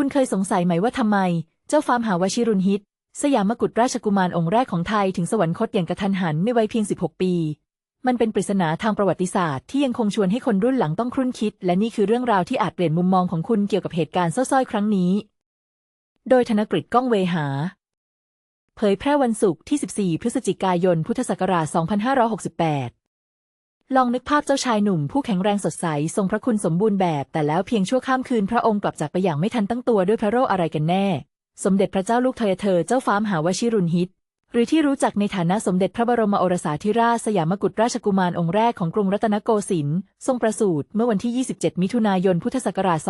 คุณเคยสงสัยไหมว่าทำไม เจ้าฟาร์มหาวชิรุนฮิต สยามกุฎราชกุมารองค์แรกของไทยถึงสวรรคตอย่างกระทันหันในวัยเพียง 16 ปี มันเป็นปริศนาทางประวัติศาสตร์ที่ยังคงชวนให้คนรุ่นหลังต้องครุ่นคิด และนี่คือเรื่องราวที่อาจเปลี่ยนมุมมองของคุณเกี่ยวกับเหตุการณ์เศร้าๆครั้งนี้ โดยธนกฤษก้องเวหา เผยแพร่วันศุกร์ที่ 14 พฤศจิกายน พุทธศักราช 2568 ลองนึกภาพเจ้าชายหนุ่มผู้แข็งแรงสดใส ทรงพระคุณสมบูรณ์แบบ แต่แล้วเพียงชั่วข้ามคืนพระองค์กลับจากไปอย่างไม่ทันตั้งตัวด้วยพระโรคอะไรกันแน่ สมเด็จพระเจ้าลูกเธอเธอเจ้าฟ้ามหาวชิรุนฮิต หรือที่รู้จักในฐานะสมเด็จพระบรมโอรสาธิราชสยามกุฎราชกุมารองค์แรกของกรุงรัตนโกสินทร์ทรงประสูติเมื่อวันที่ 27 มิถุนายนพุทธศักราช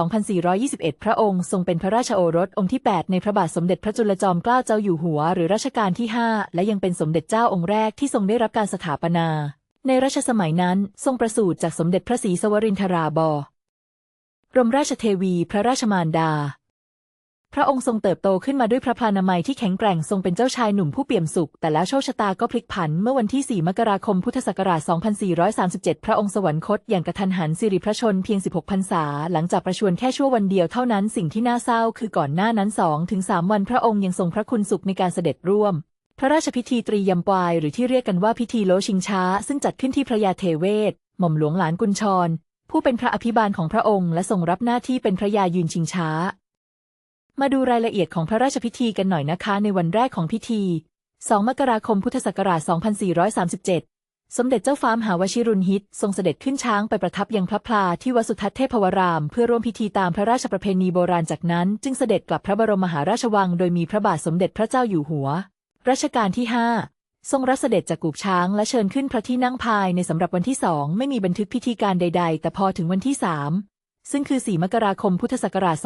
2421 พระองค์ทรงเป็นพระราชโอรสองค์ที่ 8 ในพระบาทสมเด็จพระจุลจอมเกล้าเจ้าอยู่หัว หรือรัชกาลที่ 5 และยังเป็นสมเด็จเจ้าองค์แรกที่ทรงได้รับการสถาปนา ในรัชสมัยนั้นทรงประสูติจากสมเด็จพระศรีสวรินทราบรมราชเทวีพระราชมารดา พระองค์ทรงเติบโตขึ้นมาด้วยพระพานามัยที่แข็งแกร่งทรงเป็นเจ้าชายหนุ่มผู้เปี่ยมสุข แต่แล้วโชคชะตาก็พลิกผันเมื่อวันที่ 4 มกราคมพุทธศักราช 2437 พระองค์สวรรคตอย่างกระทันหันสิริพระชนเพียง 16 พรรษา หลังจากประชวรแค่ชั่ววันเดียวเท่านั้นสิ่งที่น่าเศร้าคือก่อนหน้านั้น 2-3 วันพระองค์ยังทรงพระคุณสุขในการเสด็จร่วม พระราชพิธีตรียำปวายหรือที่เรียกกันว่าพิธีโลชิงช้า ซึ่งจัดขึ้นที่พระยาเทเวศ หม่อมหลวงหลานกุญชร ผู้เป็นพระอภิบาลของพระองค์และทรงรับหน้าที่เป็นพระยายืนชิงช้า มาดูรายละเอียดของพระราชพิธีกันหน่อยนะคะ ในวันแรกของพิธี 2 มกราคมพุทธศักราช 2437 สมเด็จเจ้าฟ้ามหาวชิรุนฮิต ทรงเสด็จขึ้นช้างไปประทับยังพระพลาที่วัดสุทัศน์เทพวราม เพื่อร่วมพิธีตามพระราชประเพณีโบราณจากนั้น จึงเสด็จกลับพระบรมมหาราชวัง โดยมีพระบาทสมเด็จพระเจ้าอยู่หัว รัชกาลที่ห้าทรงรัสเสด็จจากกูบช้างและเชิญขึ้นพระที่นั่งภายในสำหรับวันที่สองไม่มีบันทึกพิธีการใด ๆ แต่พอถึงวันที่สามซึ่งคือ 4 มกราคม พุทธศักราช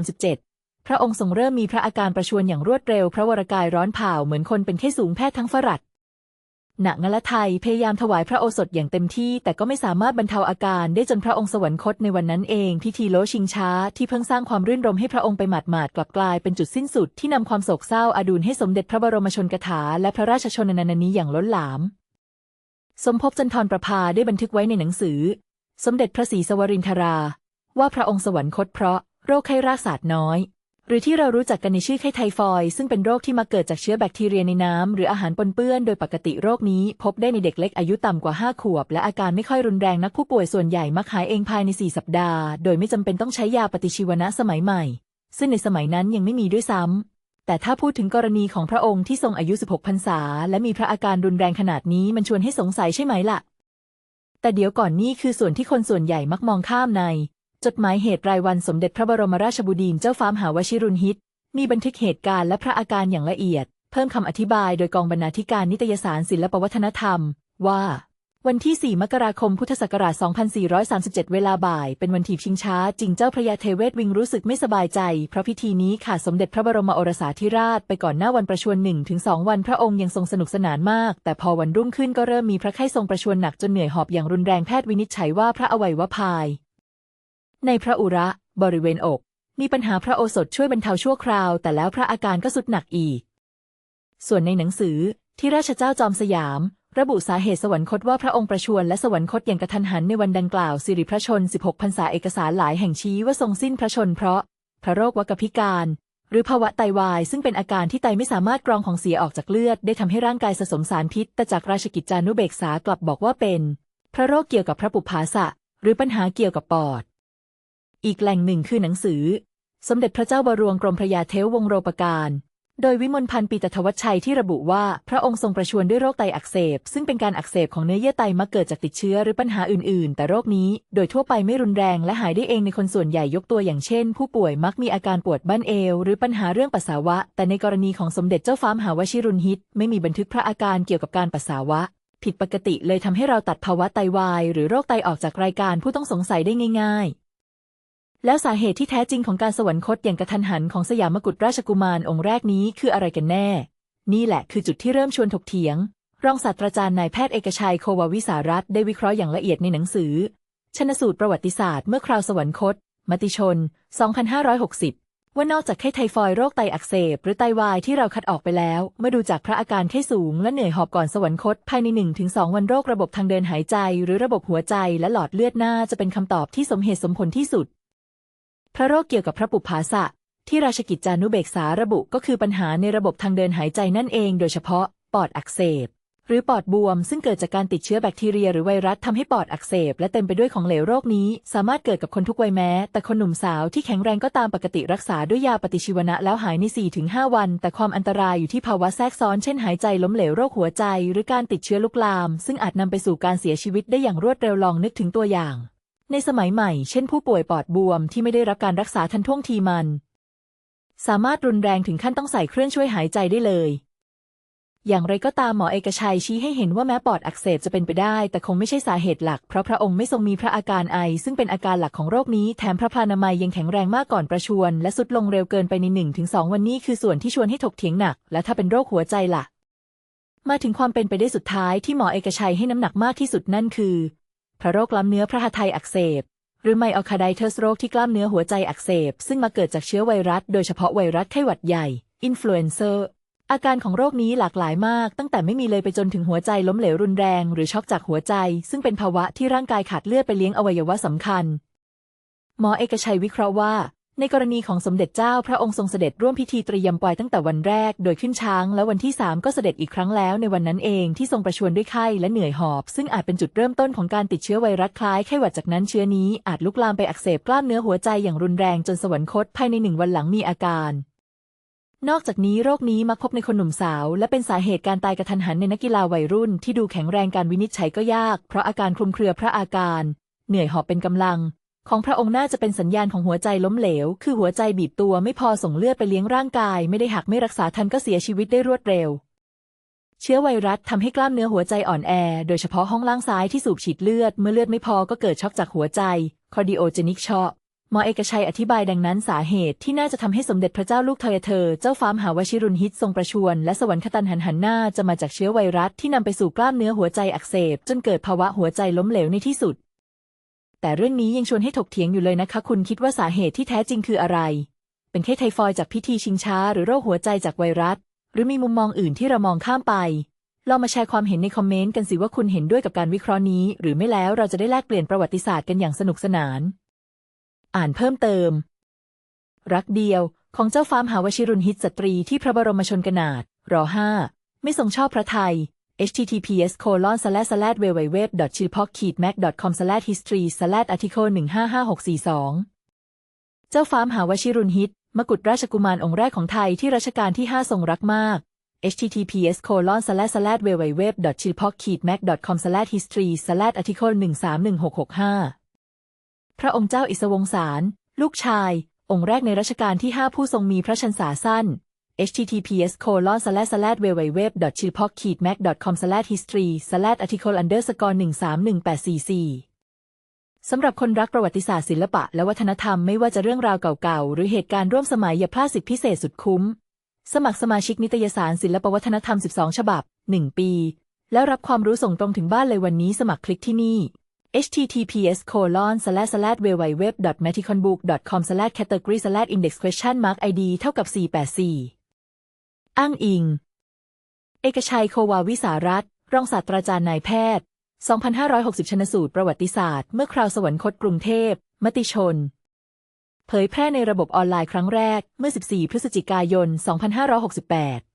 2437 พระองค์ทรงเริ่มมีพระอาการประชวรอย่างรวดเร็ว พระวรกายร้อนเผาเหมือนคนเป็นไข้สูงแพทย์ทั้งฝรั่ง หนักงละไทยพยายามถวายพระโอสถอย่างเต็มที่ แต่ก็ไม่สามารถบรรเทาอาการได้จนพระองค์สวรรคตในวันนั้นเอง พิธีโลชิงช้าที่เพิ่งสร้างความรื่นรมให้พระองค์ไปหมาดๆกลับกลายเป็นจุดสิ้นสุดที่นำความโศกเศร้าอาดูลให้สมเด็จพระบรมชนกถาและพระราชชนนานานี้อย่างล้นหลาม สมภพจันทรประภาได้บันทึกไว้ในหนังสือ สมเด็จพระศรีสวรินทรา ว่าพระองค์สวรรคตเพราะโรคไข้รากศาสตร์น้อย หรือที่เรารู้จักกันในชื่อไข้ไทฟอยด์ซึ่งเป็นโรคที่มาเกิดจากเชื้อแบคทีเรียในน้ำหรืออาหารปนเปื้อนโดยปกติโรคนี้ พบได้ในเด็กเล็กอายุต่ำกว่า 5 ขวบ และอาการไม่ค่อยรุนแรงนักผู้ป่วยส่วนใหญ่มักหายเองภายใน 4 สัปดาห์ โดยไม่จำเป็นต้องใช้ยาปฏิชีวนะสมัยใหม่ ซึ่งในสมัยนั้นยังไม่มีด้วยซ้ำแต่ถ้าพูดถึงกรณีของพระองค์ที่ทรงอายุ 16 พรรษา และมีพระอาการรุนแรงขนาดนี้มันชวนให้สงสัยใช่ไหมล่ะแต่เดี๋ยวก่อนนี่คือส่วนที่คนส่วนใหญ่มักมองข้ามใน จดหมายเหตุรายวันสมเด็จพระบรมราชบดินทร์เจ้าฟ้ามหาวชิรุนฮิต มีบันทึกเหตุการณ์และพระอาการอย่างละเอียด เพิ่มคำอธิบายโดยกองบรรณาธิการนิตยสารศิลปวัฒนธรรม ว่า วันที่ 4 มกราคม พุทธศักราช 2437 เวลาบ่าย เป็นวันถีบชิงช้า จริงเจ้าพระยาเทเวศวิงรู้สึกไม่สบายใจ เพราะพิธีนี้ขาดสมเด็จพระบรมโอรสาธิราชไปก่อนหน้าวันประชวรหนึ่งถึงสองวันพระองค์ยังทรงสนุกสนานมาก แต่พอวันรุ่งขึ้นก็เริ่มมีพระไข้ทรงประชวรหนักจนเหนื่อยหอบอย่างรุนแรงแพทย์วินิจฉัยว่าพระอวัยวะภาย ในพระอุระ บริเวณอก มีปัญหาพระโอสถช่วยบรรเทาชั่วคราว แต่แล้วพระอาการก็สุดหนักอีก ส่วนในหนังสือที่ราชเจ้าจอมสยาม ระบุสาเหตุสวรรคตว่าพระองค์ประชวรและสวรรคตอย่างกระทันหันในวันดังกล่าวสิริพระชน 16พรรษาเอกสารหลายแห่งชี้ว่าทรงสิ้นพระชนเพราะ พระโรควักพิการ หรือภาวะไตวาย ซึ่งเป็นอาการที่ไตไม่สามารถกรองของเสียออกจากเลือด ได้ทำให้ร่างกายสะสมสารพิษ แต่จากราชกิจจานุเบกษากลับบอกว่าเป็น พระโรคเกี่ยวกับพระปุพพาสะหรือปัญหาเกี่ยวกับปอด อีกแหล่งหนึ่งคือหนังสือ สมเด็จพระเจ้าบรวงกรมพระยาเทววงศ์โรปการ โดยวิมลพันธ์ปีตทวัชชัยที่ระบุว่าพระองค์ทรงประชวรด้วยโรคไตอักเสบ ซึ่งเป็นการอักเสบของเนื้อเยื่อไตมักเกิดจากติดเชื้อหรือปัญหาอื่น ๆ แต่โรคนี้โดยทั่วไปไม่รุนแรงและหายได้เองในคนส่วนใหญ่ยกตัวอย่างเช่น ผู้ป่วยมักมีอาการปวดบั้นเอว หรือปัญหาเรื่องปัสสาวะ แต่ในกรณีของสมเด็จเจ้าฟ้ามหาวชิรุนฮิต ไม่มีบันทึกพระอาการเกี่ยวกับการปัสสาวะผิดปกติเลยทำให้เราตัดภาวะไตวาย หรือโรคไตออกจากรายการผู้ต้องสงสัยได้ง่าย ๆ แล้วสาเหตุที่แท้จริงของการสวรรคตอย่างกระทันหันของสยามกุฎราชกุมารองค์แรกนี้คืออะไรกันแน่ นี่แหละคือจุดที่เริ่มชวนถกเถียง รองศาสตราจารย์นายแพทย์เอกชัยโควาวิสารัตได้วิเคราะห์อย่างละเอียดในหนังสือ ชนสูตรประวัติศาสตร์เมื่อคราวสวรรคต มติชน 2560 ว่านอกจากไข้ไทฟอยด์โรคไตอักเสบ หรือไตวายที่เราคัดออกไปแล้ว เมื่อดูจากพระอาการไข้สูงและเหนื่อยหอบก่อนสวรรคต ภายใน 1-2 วันโรคระบบทางเดินหายใจ หรือระบบหัวใจและหลอดเลือดหน้าจะเป็นคำตอบที่สมเหตุสมผลที่สุด พระโรคเกี่ยวกับพระปุพาสะที่ราชกิจจานุเบกษาระบุก็คือปัญหาในระบบทางเดินหายใจนั่นเอง โดยเฉพาะปอดอักเสบ หรือปอดบวม ซึ่งเกิดจากการติดเชื้อแบคทีเรีย หรือไวรัสทำให้ปอดอักเสบ และเต็มไปด้วยของเหลวโรคนี้ สามารถเกิดกับคนทุกวัยแม้ แต่คนหนุ่มสาวที่แข็งแรงก็ตามปกติรักษาด้วยยาปฏิชีวนะแล้วหายใน 4-5 วัน แต่ความอันตรายอยู่ที่ภาวะแทรกซ้อนเช่นหายใจล้มเหลวโรคหัวใจ หรือการติดเชื้อลุกลาม ซึ่งอาจนำไปสู่การเสียชีวิตได้อย่างรวดเร็วลองนึกถึงตัวอย่าง ในสมัยใหม่ เช่นผู้ป่วยปอดบวมที่ไม่ได้รับการรักษาทันท่วงทีมัน สามารถรุนแรงถึงขั้นต้องใส่เครื่องช่วยหายใจได้เลย อย่างไรก็ตามหมอเอกชัยชี้ให้เห็นว่าแม้ปอดอักเสบจะเป็นไปได้ แต่คงไม่ใช่สาเหตุหลัก เพราะพระองค์ไม่ทรงมีพระอาการไอ ซึ่งเป็นอาการหลักของโรคนี้ แถมพระพานามัยยังแข็งแรงมากก่อนประชวรและสุดลงเร็วเกินไปในหนึ่งถึงสองวันนี้คือส่วนที่ชวนให้ถกเถียงหนัก และถ้าเป็นโรคหัวใจล่ะมาถึงความเป็นไปได้สุดท้ายที่หมอเอกชัยให้น้ำหนักมากที่สุดนั่นคือ พระโรคกล้ามเนื้อพระหัตถ์ไทยอักเสบ หรือไมโอคาไดเทสโรคที่กล้ามเนื้อหัวใจอักเสบ ซึ่งมาเกิดจากเชื้อไวรัส โดยเฉพาะไวรัสไข้หวัดใหญ่อินฟลูเอนเซอร์อาการของโรคนี้หลากหลายมาก ตั้งแต่ไม่มีเลยไปจนถึงหัวใจล้มเหลวรุนแรง หรือช็อกจากหัวใจ ซึ่งเป็นภาวะที่ร่างกายขาดเลือดไปเลี้ยงอวัยวะสำคัญ หมอเอกชัยวิเคราะห์ว่า ในกรณีของสมเด็จเจ้าพระองค์ทรงเสด็จร่วมพิธีเตรียมปล่อยตั้งแต่วันแรก โดยขึ้นช้างและวันที่ 3 ก็เสด็จอีกครั้งแล้วในวันนั้นเองที่ทรงประชวรด้วยไข้และเหนื่อยหอบ ซึ่งอาจเป็นจุดเริ่มต้นของการติดเชื้อไวรัสคล้ายไข้หวัดจากนั้นเชื้อนี้อาจลุกลามไปอักเสบกล้ามเนื้อหัวใจอย่างรุนแรงจนสวรรคตภายในหนึ่งวันหลังมีอาการนอกจากนี้โรคนี้มักพบในคนหนุ่มสาว และเป็นสาเหตุการตายกระทันหันในนักกีฬาวัยรุ่น ที่ดูแข็งแรงการวินิจฉัยก็ยาก เพราะอาการคลุมเครือพระอาการ เหนื่อยหอบเป็นกำลัง ของพระองค์น่าจะเป็นสัญญาณของหัวใจล้มเหลว คือหัวใจบีบตัวไม่พอส่งเลือดไปเลี้ยงร่างกาย ไม่ได้หักไม่รักษาทันก็เสียชีวิตได้รวดเร็ว เชื้อไวรัสทำให้กล้ามเนื้อหัวใจอ่อนแอ โดยเฉพาะห้องล่างซ้ายที่สูบฉีดเลือด เมื่อเลือดไม่พอก็เกิดช็อกจากหัวใจ cardiogenic shock หมอเอกชัยอธิบายดังนั้นสาเหตุที่น่าจะทำให้สมเด็จพระเจ้าลูกเธอเธอ เจ้าฟ้ามหาวชิรุณฮิตทรงประชวรและสวรรคตันหันหันหน้าจะมาจากเชื้อไวรัสที่นำไปสู่กล้ามเนื้อหัวใจอักเสบ จนเกิดภาวะหัวใจล้มเหลวในที่สุด แต่เรื่องนี้ยังชวนให้ถกเถียงอยู่เลยนะคะ คุณคิดว่าสาเหตุที่แท้จริงคืออะไร เป็นแค่ไทฟอยด์จากพิธีชิงช้า หรือโรคหัวใจจากไวรัส หรือมีมุมมองอื่นที่เรามองข้ามไปลองมาแชร์ความเห็นในคอมเมนต์กันสิว่าคุณเห็นด้วยกับการวิเคราะห์นี้ หรือไม่แล้วเราจะได้แลกเปลี่ยนประวัติศาสตร์กันอย่างสนุกสนาน อ่านเพิ่มเติม รักเดียว ของเจ้าฟ้ามหาวชิรุณฮิตสตรีที่พระบรมชนกนาถรอห้าไม่ทรงชอบพระไทย https colon slash slash www chilpok mac com slash history slash article 155642 เจ้าฟ้ามหาวชิรุณฮิต มกุฎราชกุมารองค์แรกของไทยที่รัชกาลที่ 5 ทรงรักมาก https colon slash slash www chilpok mac com slash history slash article 131665 พระองค์เจ้าอิศวงสาร ลูกชาย องค์แรกในรัชกาลที่ 5 ผู้ทรงมีพระชันษาสั้น https colon slash slash www chilpok mac com slash history slash article underscore 131844สำหรับคนรักประวัติศาสตร์ศิลปะและวัฒนธรรมไม่ว่าจะเรื่องราวเก่าๆ หรือเหตุการณ์ร่วมสมัยอย่าพลาดสิทธิพิเศษสุดคุ้ม สมัครสมาชิกนิตยสารศิลปวัฒนธรรม 12 ฉบับ 1 ปี แล้วรับความรู้ส่งตรงถึงบ้านเลยวันนี้สมัครคลิกที่นี่ https colon slash slash www maticonbook com slash category slash index question mark id เท่ากับ 484 อ้างอิง เอกชัยโควาวิสารัตรองศาสตราจารย์นายแพทย์ 2560 ชนสูตรประวัติศาสตร์ เมื่อคราวสวรรคตกรุงเทพ มติชน เผยแพร่ในระบบออนไลน์ครั้งแรกเมื่อ 14 พฤศจิกายน 2568